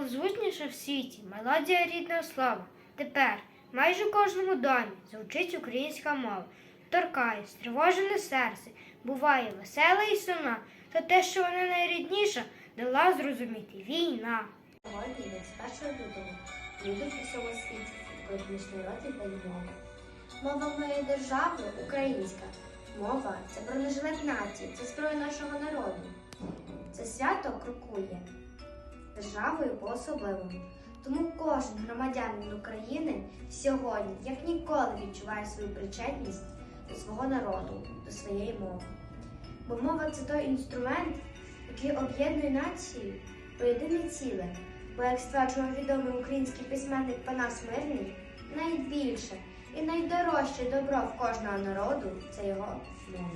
Наймалозвучніша в світі мелодія рідного слова. Тепер майже у кожному домі звучить українська мова. Торкає стривожене серце, буває весела і сумна, та те, що вона найрідніша, дала зрозуміти війна. Сьогодні, 21 лютого, люди по всьому світі міжнародний день мови. Мова моєї держави українська. Мова це бронежилет нації, це зброя нашого народу. Це свято крокує державою по-особливому. Тому кожен громадянин України сьогодні, як ніколи, відчуває свою причетність до свого народу, до своєї мови. Бо мова це той інструмент, який об'єднує нації по єдине ціле. Бо, як стверджував відомий український письменник Панас Мирний, найбільше і найдорожче добро в кожного народу це його мова.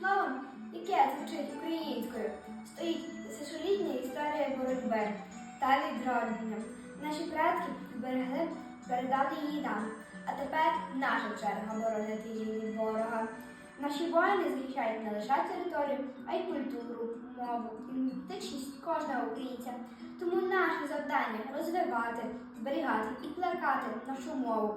Словом, яке звучить українською, стоїть тисячолітня історія боротьби та відродження. Наші предки зберегли, передали її нам, а тепер наша черга боронити її від ворога. Наші воїни захищають не лише територію, а й культуру, мову, ідентичність кожного українця. Тому наше завдання розвивати, зберігати і плекати нашу мову.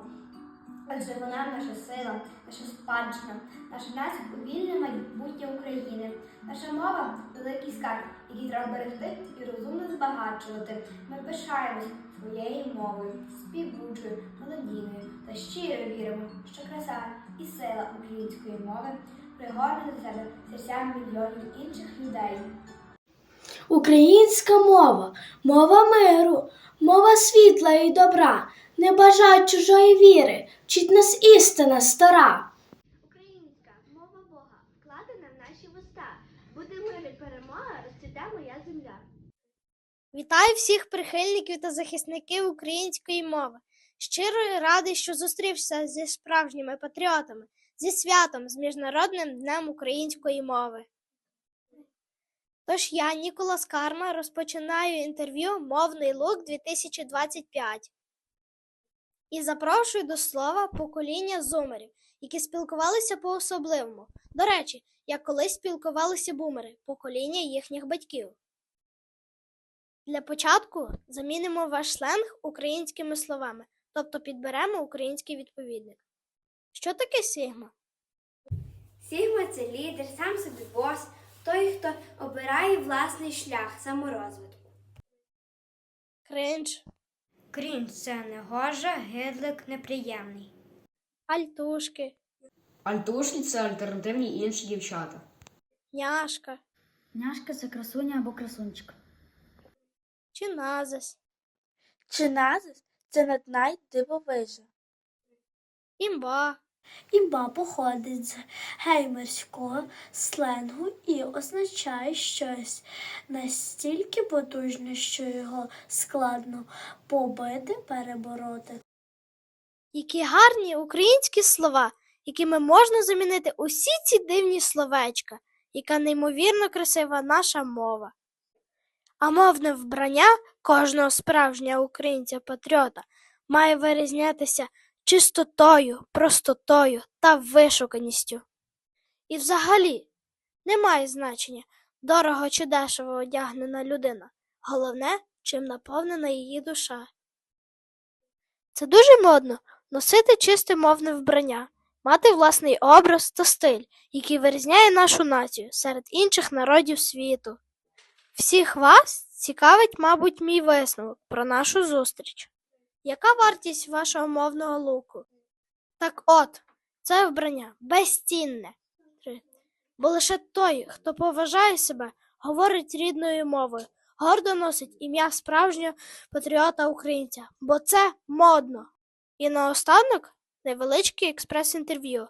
Адже вона наша сила, наша спадщина, наш внесок у вільне майбутнє України. Наша мова великий скарб, який треба берегти і розумно збагачувати. Ми пишаємось своєю мовою, співучою, мелодійною та щиро віримо, що краса і сила української мови пригорне до себе серця мільйонів інших людей. Українська мова, мова миру, мова світла і добра, не бажай чужої віри, вчить нас істина стара. Українська мова Бога вкладена в наші вуста. Буде мир і перемога, розцвіте моя земля. Вітаю всіх прихильників та захисників української мови. Щиро радий, що зустрівся зі справжніми патріотами, зі святом, з Міжнародним днем української мови. Тож я, Ніколас Карма, розпочинаю інтерв'ю Мовний лук 2025 і запрошую до слова покоління зумерів, які спілкувалися по-особливому. До речі, як колись спілкувалися бумери, покоління їхніх батьків. Для початку замінимо ваш сленг українськими словами, тобто підберемо український відповідник. Що таке сігма? Сігма це лідер, сам собі бос, той, хто обирає власний шлях саморозвитку. Кринж, Крінж це негожа, гидлик, неприємний. альтушки, Альтушні це альтернативні інші дівчата. няшка Няшка це красуня або красунчик. Чиназис. Чиназис Чи назис це наднай дивовижа. імба, Імба походить з геймерського сленгу і означає щось настільки потужне, що його складно побити, перебороти. які гарні українські слова, якими можна замінити усі ці дивні словечка, яка неймовірно красива наша мова. А мовне вбрання кожного справжнього українця-патріота має вирізнятися чистотою, простотою та вишуканістю. І взагалі немає значення, дорого чи дешево одягнена людина. Головне, чим наповнена її душа. Це дуже модно носити чисте мовне вбрання, мати власний образ та стиль, який вирізняє нашу націю серед інших народів світу. Всіх вас цікавить, мабуть, мій висновок про нашу зустріч. Яка вартість вашого мовного луку? Так от, це вбрання безцінне. Бо лише той, хто поважає себе, говорить рідною мовою, гордо носить ім'я справжнього патріота українця, бо це модно. І наостанок невеличке експрес-інтерв'ю.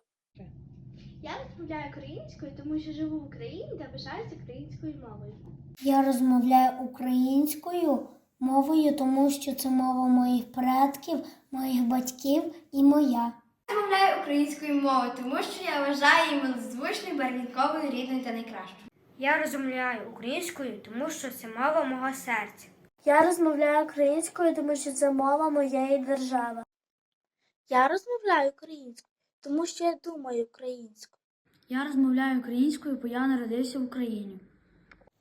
Я розмовляю українською, тому що живу в Україні та пишаюся українською мовою. Я розмовляю українською мовою, тому що це мова моїх предків, моїх батьків і моя. Я розмовляю українською мовою, тому що я вважаю її милозвучною, барвінковою, рідною та найкращою. Я розмовляю українською, тому що це мова мого серця. Я розмовляю українською, тому що це мова моєї держави. Я розмовляю українською, тому що я думаю українською. Я розмовляю українською, бо я народився в Україні.